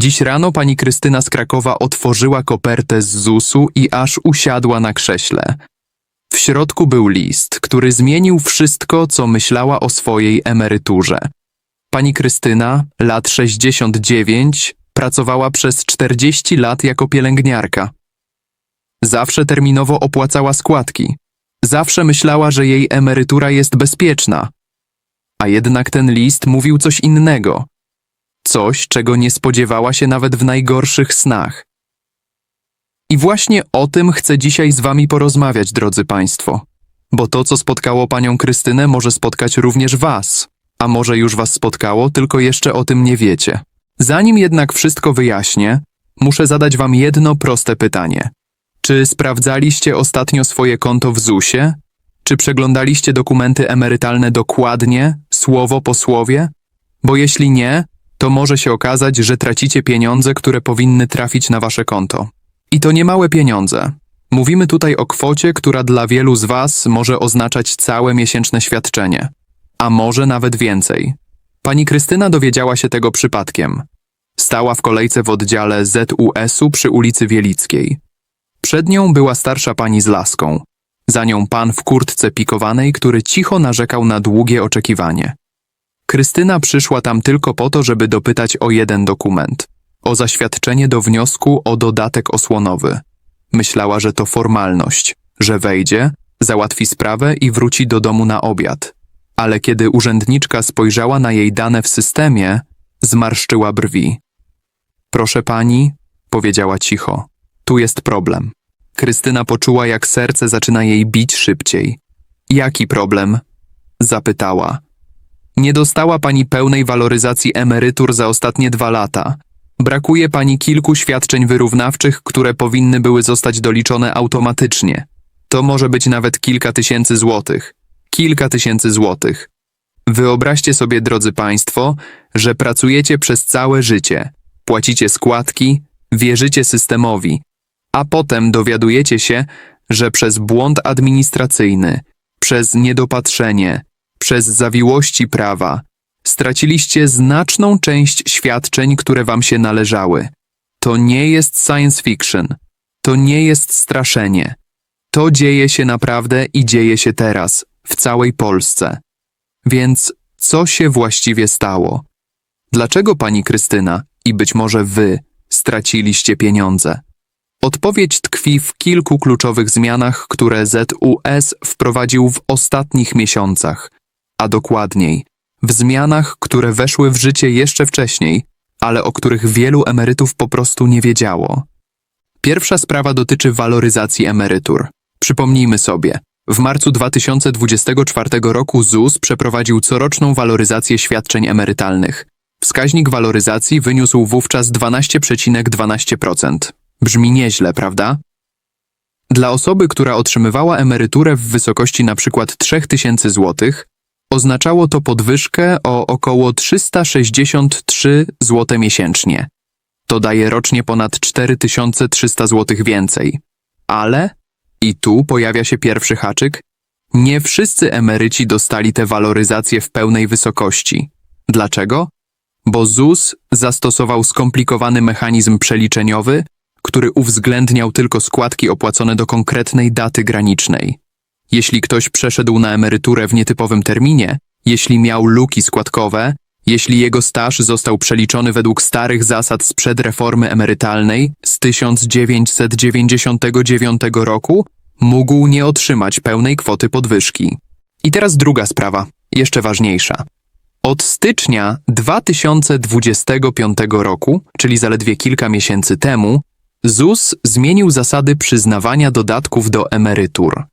Dziś rano pani Krystyna z Krakowa otworzyła kopertę z ZUS-u i aż usiadła na krześle. W środku był list, który zmienił wszystko, co myślała o swojej emeryturze. Pani Krystyna, lat 69, pracowała przez 40 lat jako pielęgniarka. Zawsze terminowo opłacała składki. Zawsze myślała, że jej emerytura jest bezpieczna. A jednak ten list mówił coś innego. Coś, czego nie spodziewała się nawet w najgorszych snach. I właśnie o tym chcę dzisiaj z wami porozmawiać, drodzy państwo. Bo to, co spotkało panią Krystynę, może spotkać również was. A może już was spotkało, tylko jeszcze o tym nie wiecie. Zanim jednak wszystko wyjaśnię, muszę zadać wam jedno proste pytanie. Czy sprawdzaliście ostatnio swoje konto w ZUS-ie? Czy przeglądaliście dokumenty emerytalne dokładnie, słowo po słowie? Bo jeśli nie, to może się okazać, że tracicie pieniądze, które powinny trafić na wasze konto. I to nie małe pieniądze. Mówimy tutaj o kwocie, która dla wielu z was może oznaczać całe miesięczne świadczenie. A może nawet więcej. Pani Krystyna dowiedziała się tego przypadkiem. Stała w kolejce w oddziale ZUS-u przy ulicy Wielickiej. Przed nią była starsza pani z laską. Za nią pan w kurtce pikowanej, który cicho narzekał na długie oczekiwanie. Krystyna przyszła tam tylko po to, żeby dopytać o jeden dokument. O zaświadczenie do wniosku o dodatek osłonowy. Myślała, że to formalność, że wejdzie, załatwi sprawę i wróci do domu na obiad. Ale kiedy urzędniczka spojrzała na jej dane w systemie, zmarszczyła brwi. Proszę pani, powiedziała cicho, tu jest problem. Krystyna poczuła, jak serce zaczyna jej bić szybciej. Jaki problem? Zapytała. Nie dostała pani pełnej waloryzacji emerytur za ostatnie dwa lata. Brakuje pani kilku świadczeń wyrównawczych, które powinny były zostać doliczone automatycznie. To może być nawet kilka tysięcy złotych. Kilka tysięcy złotych. Wyobraźcie sobie, drodzy państwo, że pracujecie przez całe życie, płacicie składki, wierzycie systemowi, a potem dowiadujecie się, że przez błąd administracyjny, przez niedopatrzenie, przez zawiłości prawa straciliście znaczną część świadczeń, które wam się należały. To nie jest science fiction. To nie jest straszenie. To dzieje się naprawdę i dzieje się teraz, w całej Polsce. Więc co się właściwie stało? Dlaczego pani Krystyna i być może wy straciliście pieniądze? Odpowiedź tkwi w kilku kluczowych zmianach, które ZUS wprowadził w ostatnich miesiącach, a dokładniej w zmianach, które weszły w życie jeszcze wcześniej, ale o których wielu emerytów po prostu nie wiedziało. Pierwsza sprawa dotyczy waloryzacji emerytur. Przypomnijmy sobie, w marcu 2024 roku ZUS przeprowadził coroczną waloryzację świadczeń emerytalnych. Wskaźnik waloryzacji wyniósł wówczas 12,12%. Brzmi nieźle, prawda? Dla osoby, która otrzymywała emeryturę w wysokości np. 3000 zł, oznaczało to podwyżkę o około 363 zł miesięcznie. To daje rocznie ponad 4300 zł więcej. Ale, i tu pojawia się pierwszy haczyk, nie wszyscy emeryci dostali te waloryzacje w pełnej wysokości. Dlaczego? Bo ZUS zastosował skomplikowany mechanizm przeliczeniowy, który uwzględniał tylko składki opłacone do konkretnej daty granicznej. Jeśli ktoś przeszedł na emeryturę w nietypowym terminie, jeśli miał luki składkowe, jeśli jego staż został przeliczony według starych zasad sprzed reformy emerytalnej z 1999 roku, mógł nie otrzymać pełnej kwoty podwyżki. I teraz druga sprawa, jeszcze ważniejsza. Od stycznia 2025 roku, czyli zaledwie kilka miesięcy temu, ZUS zmienił zasady przyznawania dodatków do emerytur.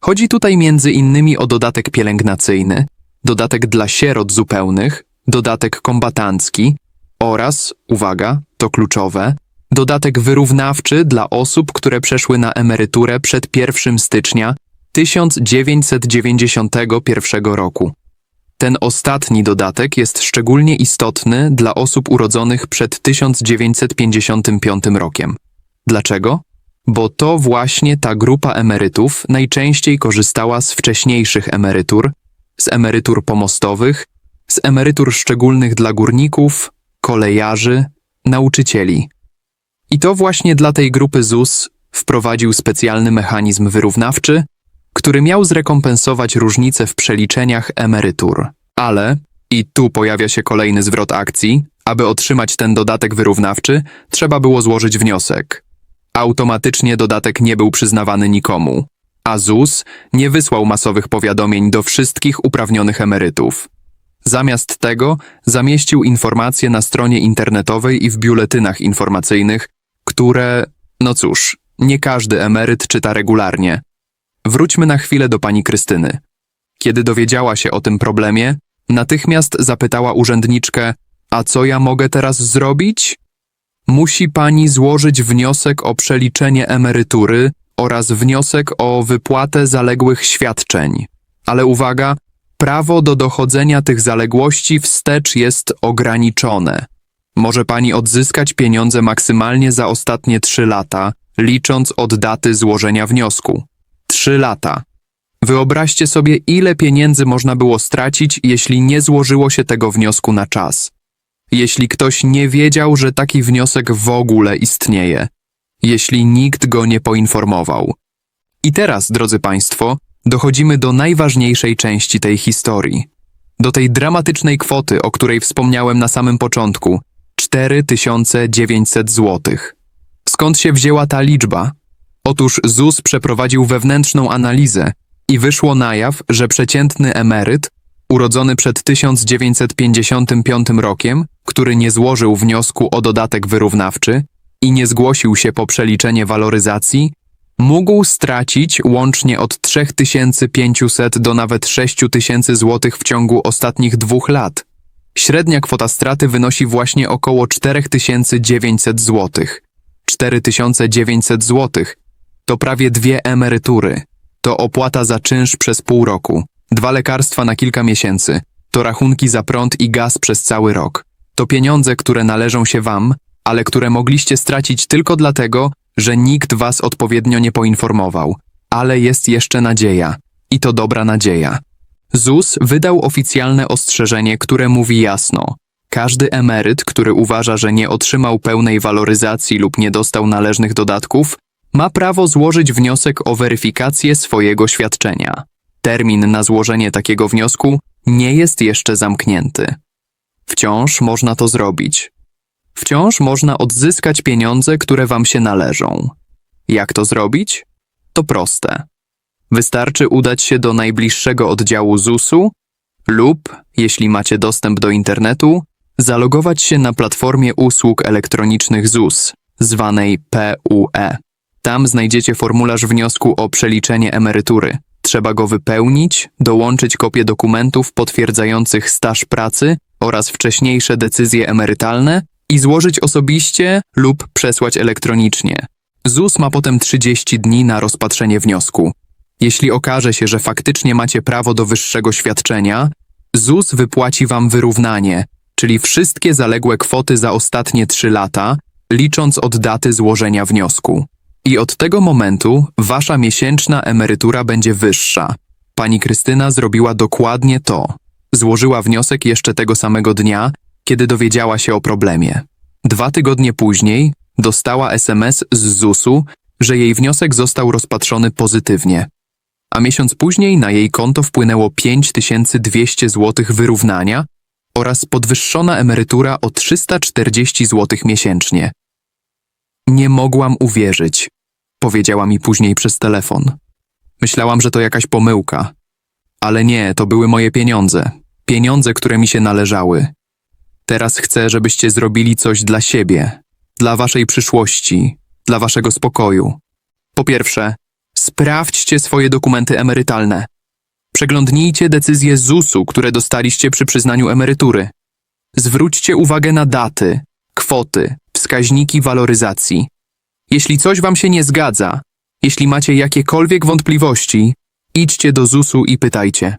Chodzi tutaj między innymi o dodatek pielęgnacyjny, dodatek dla sierot zupełnych, dodatek kombatancki oraz, uwaga, to kluczowe, dodatek wyrównawczy dla osób, które przeszły na emeryturę przed 1 stycznia 1991 roku. Ten ostatni dodatek jest szczególnie istotny dla osób urodzonych przed 1955 rokiem. Dlaczego? Bo to właśnie ta grupa emerytów najczęściej korzystała z wcześniejszych emerytur, z emerytur pomostowych, z emerytur szczególnych dla górników, kolejarzy, nauczycieli. I to właśnie dla tej grupy ZUS wprowadził specjalny mechanizm wyrównawczy, który miał zrekompensować różnice w przeliczeniach emerytur. Ale, i tu pojawia się kolejny zwrot akcji, aby otrzymać ten dodatek wyrównawczy, trzeba było złożyć wniosek. Automatycznie dodatek nie był przyznawany nikomu, a ZUS nie wysłał masowych powiadomień do wszystkich uprawnionych emerytów. Zamiast tego zamieścił informacje na stronie internetowej i w biuletynach informacyjnych, które, no cóż, nie każdy emeryt czyta regularnie. Wróćmy na chwilę do pani Krystyny. Kiedy dowiedziała się o tym problemie, natychmiast zapytała urzędniczkę: A co ja mogę teraz zrobić? Musi pani złożyć wniosek o przeliczenie emerytury oraz wniosek o wypłatę zaległych świadczeń. Ale uwaga, prawo do dochodzenia tych zaległości wstecz jest ograniczone. Może pani odzyskać pieniądze maksymalnie za ostatnie trzy lata, licząc od daty złożenia wniosku. Trzy lata. Wyobraźcie sobie, ile pieniędzy można było stracić, jeśli nie złożyło się tego wniosku na czas. Jeśli ktoś nie wiedział, że taki wniosek w ogóle istnieje. Jeśli nikt go nie poinformował. I teraz, drodzy Państwo, dochodzimy do najważniejszej części tej historii. Do tej dramatycznej kwoty, o której wspomniałem na samym początku 4900 zł. Skąd się wzięła ta liczba? Otóż ZUS przeprowadził wewnętrzną analizę i wyszło na jaw, że przeciętny emeryt, urodzony przed 1955 rokiem, który nie złożył wniosku o dodatek wyrównawczy i nie zgłosił się po przeliczenie waloryzacji, mógł stracić łącznie od 3500 do nawet 6000 zł w ciągu ostatnich dwóch lat. Średnia kwota straty wynosi właśnie około 4900 zł. 4900 zł to prawie dwie emerytury. To opłata za czynsz przez pół roku, dwa lekarstwa na kilka miesięcy, to rachunki za prąd i gaz przez cały rok. To pieniądze, które należą się wam, ale które mogliście stracić tylko dlatego, że nikt was odpowiednio nie poinformował. Ale jest jeszcze nadzieja. I to dobra nadzieja. ZUS wydał oficjalne ostrzeżenie, które mówi jasno. Każdy emeryt, który uważa, że nie otrzymał pełnej waloryzacji lub nie dostał należnych dodatków, ma prawo złożyć wniosek o weryfikację swojego świadczenia. Termin na złożenie takiego wniosku nie jest jeszcze zamknięty. Wciąż można to zrobić. Wciąż można odzyskać pieniądze, które wam się należą. Jak to zrobić? To proste. Wystarczy udać się do najbliższego oddziału ZUS-u lub, jeśli macie dostęp do internetu, zalogować się na platformie usług elektronicznych ZUS, zwanej PUE. Tam znajdziecie formularz wniosku o przeliczenie emerytury. Trzeba go wypełnić, dołączyć kopię dokumentów potwierdzających staż pracy oraz wcześniejsze decyzje emerytalne i złożyć osobiście lub przesłać elektronicznie. ZUS ma potem 30 dni na rozpatrzenie wniosku. Jeśli okaże się, że faktycznie macie prawo do wyższego świadczenia, ZUS wypłaci wam wyrównanie, czyli wszystkie zaległe kwoty za ostatnie 3 lata, licząc od daty złożenia wniosku. I od tego momentu wasza miesięczna emerytura będzie wyższa. Pani Krystyna zrobiła dokładnie to. Złożyła wniosek jeszcze tego samego dnia, kiedy dowiedziała się o problemie. Dwa tygodnie później dostała SMS z ZUS-u, że jej wniosek został rozpatrzony pozytywnie. A miesiąc później na jej konto wpłynęło 5200 zł wyrównania oraz podwyższona emerytura o 340 zł miesięcznie. Nie mogłam uwierzyć, powiedziała mi później przez telefon. Myślałam, że to jakaś pomyłka. Ale nie, to były moje pieniądze. Pieniądze, które mi się należały. Teraz chcę, żebyście zrobili coś dla siebie, dla waszej przyszłości, dla waszego spokoju. Po pierwsze, sprawdźcie swoje dokumenty emerytalne. Przeglądnijcie decyzje ZUS-u, które dostaliście przy przyznaniu emerytury. Zwróćcie uwagę na daty, kwoty, wskaźniki waloryzacji. Jeśli coś wam się nie zgadza, jeśli macie jakiekolwiek wątpliwości, idźcie do ZUS-u i pytajcie.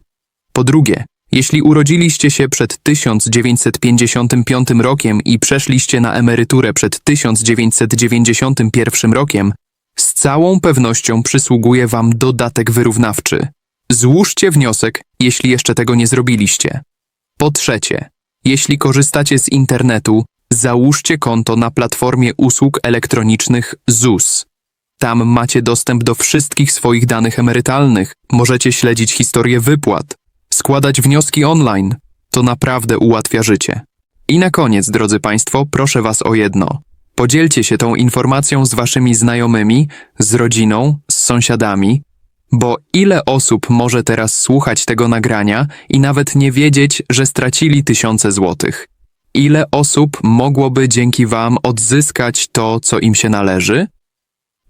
Po drugie, jeśli urodziliście się przed 1955 rokiem i przeszliście na emeryturę przed 1991 rokiem, z całą pewnością przysługuje Wam dodatek wyrównawczy. Złóżcie wniosek, jeśli jeszcze tego nie zrobiliście. Po trzecie, jeśli korzystacie z internetu, Załóżcie konto na platformie usług elektronicznych ZUS. Tam macie dostęp do wszystkich swoich danych emerytalnych. Możecie śledzić historię wypłat, składać wnioski online. To naprawdę ułatwia życie. I na koniec, drodzy Państwo, proszę Was o jedno. Podzielcie się tą informacją z Waszymi znajomymi, z rodziną, z sąsiadami, bo ile osób może teraz słuchać tego nagrania i nawet nie wiedzieć, że stracili tysiące złotych? Ile osób mogłoby dzięki Wam odzyskać to, co im się należy?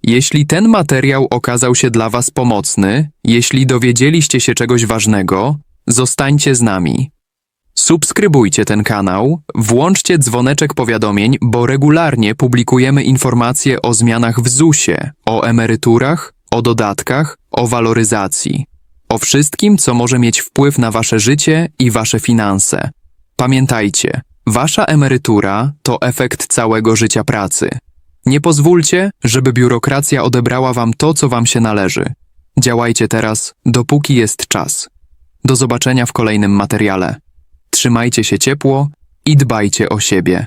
Jeśli ten materiał okazał się dla Was pomocny, jeśli dowiedzieliście się czegoś ważnego, zostańcie z nami. Subskrybujcie ten kanał, włączcie dzwoneczek powiadomień, bo regularnie publikujemy informacje o zmianach w ZUS-ie, o emeryturach, o dodatkach, o waloryzacji, o wszystkim, co może mieć wpływ na Wasze życie i Wasze finanse. Pamiętajcie, Wasza emerytura to efekt całego życia pracy. Nie pozwólcie, żeby biurokracja odebrała Wam to, co Wam się należy. Działajcie teraz, dopóki jest czas. Do zobaczenia w kolejnym materiale. Trzymajcie się ciepło i dbajcie o siebie.